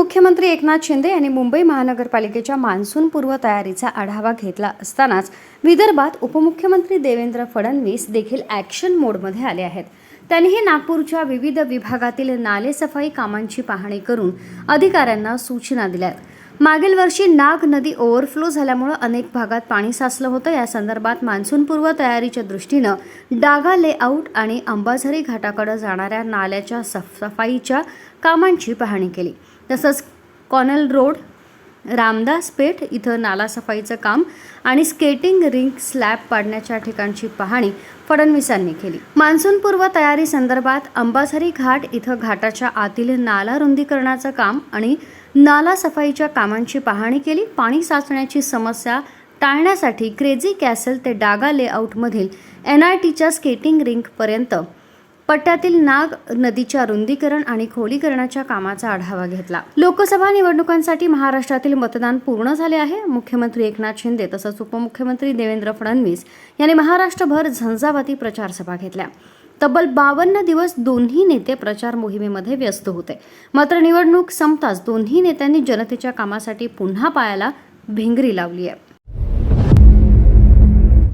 मुख्यमंत्री एकनाथ शिंदे यांनी मुंबई महानगरपालिकेच्या मान्सूनपूर्व तयारीचा आढावा घेतला असतानाच विदर्भात उपमुख्यमंत्री देवेंद्र फडणवीस देखील ॲक्शन मोडमध्ये आले आहेत. त्यांनीही नागपूरच्या विविध विभागातील नालेसफाई कामांची पाहणी करून अधिकाऱ्यांना सूचना दिल्यात. मागील वर्षी नाग नदी ओव्हरफ्लो झाल्यामुळे अनेक भागात पाणी साचलं होतं. या संदर्भात मान्सूनपूर्व तयारीच्या दृष्टीनं डागा लेआउट आणि अंबाझरी घाटाकडे जाणाऱ्या नाल्याच्या सफाईच्या कामांची पाहणी केली. तसंच कॉनल रोड रामदास पेठ इथं नालासफाईचं काम आणि स्केटिंग रिंग स्लॅब पाडण्याच्या ठिकाणची पाहणी फडणवीसांनी केली. मान्सूनपूर्व तयारी संदर्भात अंबाझरी घाट इथं घाटाच्या आतील नाला रुंदीकरणाचं काम आणि नाला सफाईच्या कामांची पाहणी केली. पाणी साचण्याची समस्या टाळण्यासाठी क्रेझी कॅसल ते डागा लेआउटमधील एन आय टीच्या स्केटिंग रिंकपर्यंत पट्ट्यातील नाग नदीच्या रुंदीकरण आणि खोलीकरणाच्या कामाचा आढावा घेतला. लोकसभा निवडणुकांसाठी महाराष्ट्रातील मतदान पूर्ण झाले आहे. मुख्यमंत्री एकनाथ शिंदे तसंच उपमुख्यमंत्री देवेंद्र फडणवीस यांनी महाराष्ट्रभर झंझावाती प्रचारसभा घेतल्या. तब्बल बावन्न दिवस दोन्ही नेते प्रचार मोहिमेमध्ये व्यस्त होते. मात्र निवडणूक संपताच दोन्ही नेत्यांनी जनतेच्या कामासाठी पुन्हा पायाला भिंगरी लावली आहे.